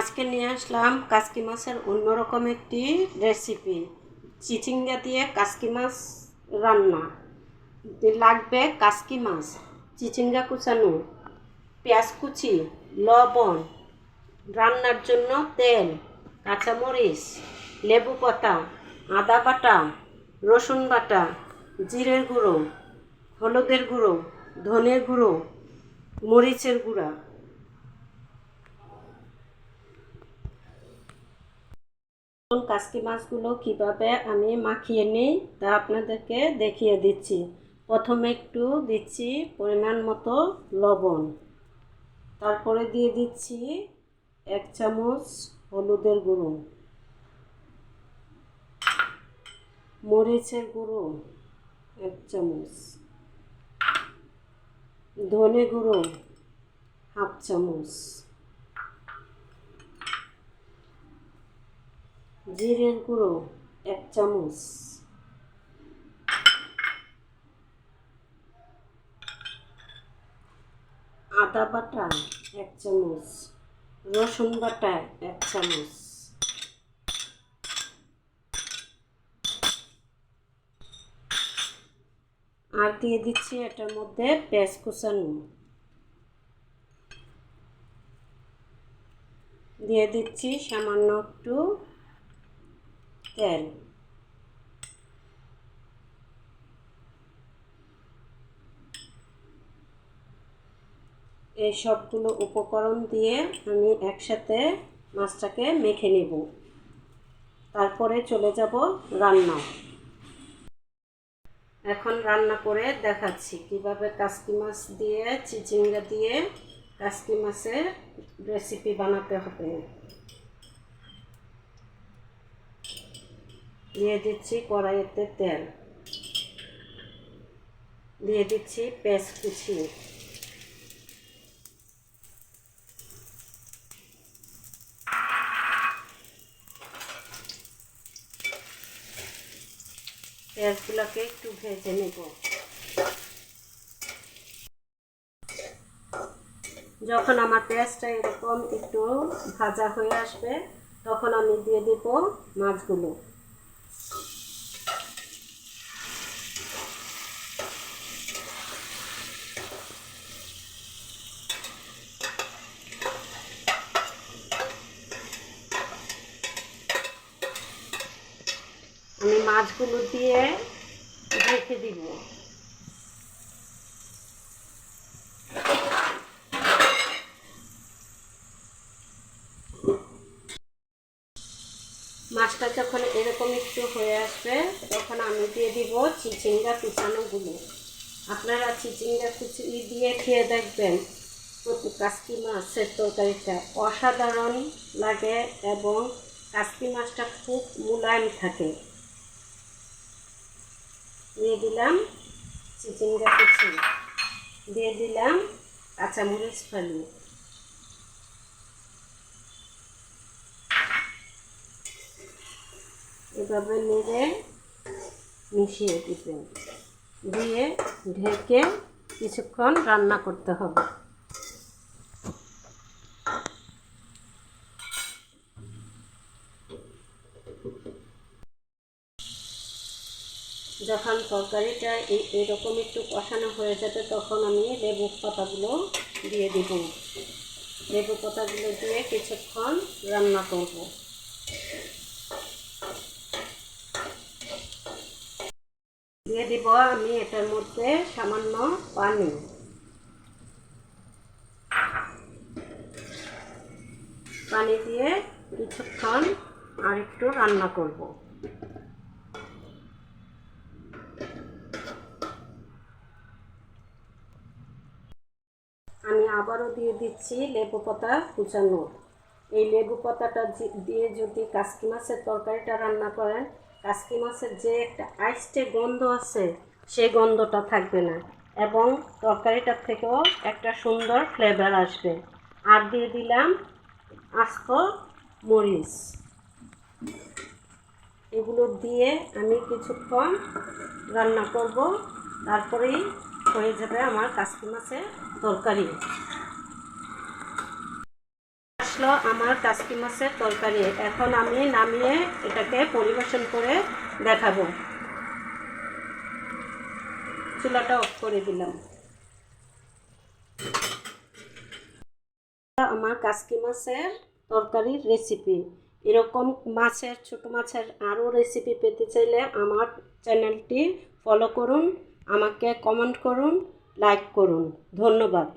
আজকে নিয়ে আসলাম কাসকি মাছের অন্যরকম একটি রেসিপি চিচিঙ্গা দিয়ে কাসকি মাছ রান্না। লাগবে কাসকি মাছ, চিচিঙ্গা কুচানো, পেঁয়াজ কুচি, লবণ, রান্নার জন্য তেল, কাঁচামরিচ, লেবু পাতা, আদা বাটা, রসুন বাটা, জিরের গুঁড়ো, হলুদের গুঁড়ো, ধনের গুঁড়ো, মরিচের গুঁড়া। কাসকি মাছগুলো কীভাবে আমি মাখিয়ে নিই তা আপনাদেরকে দেখিয়ে দিচ্ছি। প্রথমে একটু দিচ্ছি পরিমাণ মতো লবণ। তারপরে দিয়ে দিচ্ছি এক চামচ হলুদের গুঁড়ো। মরিচের গুঁড়ো এক চামচ। ধনে গুঁড়ো হাফ চামচ। জিরের গুঁড়ো এক চামচ। আদা বাটা, এক চামচ। রসুন বাটা, এক চামচ। আর দিয়ে দিচ্ছি এটার মধ্যে পেঁয়াজ কুচানো। দিয়ে দিচ্ছি সামান্য একটু তেল এই সবগুলো উপকরণ দিয়ে আমি একসাথে মাছটাকে মেখে নেব। তারপরে চলে যাব রান্না। এখন রান্না করে দেখাচ্ছি কীভাবে কাসকি মাছ দিয়ে, চিচিঙ্গা দিয়ে কাসকি মাছের রেসিপি বানাতে হবে। দিয়ে দিচ্ছি কড়াইতে তেল। দিয়ে দিচ্ছি পেঁয়াজ কুচি পেঁয়াজগুলোকে একটু ভেজে নেব। যখন আমার পেঁয়াজটা এরকম একটু ভাজা হয়ে আসবে, তখন আমি দিয়ে দেব মাছগুলো আমি মাছগুলো দিয়ে রেখে দিব। মাছটা যখন এরকম একটু হয়ে আসবে, তখন আমি দিয়ে দিব চিচিঙ্গা কুচানোগুলো। আপনারা চিচিঙ্গা কুচি দিয়ে খেয়ে দেখবেন কাসকি মাছের তরকারিটা অসাধারণ লাগে এবং কাসকি মাছটা খুব মুলায়ম থাকে। দিয়ে দিলাম চিচিঙ্গা কুচি। দিয়ে দিলাম কাঁচামরিচ ফালি। এভাবে নেড়ে মিশিয়ে দিবেন। দিয়ে ঢেকে কিছুক্ষণ রান্না করতে হবে। যখন তরকারিটা এরকম একটু কষানো হয়ে যাবে, তখন আমি লেবু পাতাগুলো দিয়ে দিব। লেবু পাতাগুলো দিয়ে কিছুক্ষণ রান্না করব। দিয়ে দিব আমি এটার মধ্যে সামান্য পানি। পানি দিয়ে কিছুক্ষণ আর একটু রান্না করব আমি আবারও দিয়ে দিচ্ছি লেবু পাতা কুচানো। এই লেবু পাতাটা দিয়ে যদি কাসকি মাছের তরকারিটা রান্না করেন, কাসকি মাছের যে একটা আইস্টে গন্ধ আছে সেই গন্ধটা থাকবে না এবং তরকারিটার থেকেও একটা সুন্দর ফ্লেভার আসবে। আর দিয়ে দিলাম আস্ত মরিচ। এগুলো দিয়ে আমি কিছুক্ষণ রান্না করব, তারপরেই হয়ে যাবে আমার কাসকি মাছের তরকারি। আসলো আমার কাসকি মাছের তরকারি। এখন আমি নামিয়ে এটাকে পরিবেশন করে দেখাবো। চুলাটা অফ করে দিলাম। আমার কাসকি মাছের তরকারির রেসিপি এরকম মাছের, ছোট মাছের আরও রেসিপি পেতে চাইলে আমার চ্যানেলটি ফলো করুন। আমাকে কমেন্ট করুন লাইক করুন। ধন্যবাদ।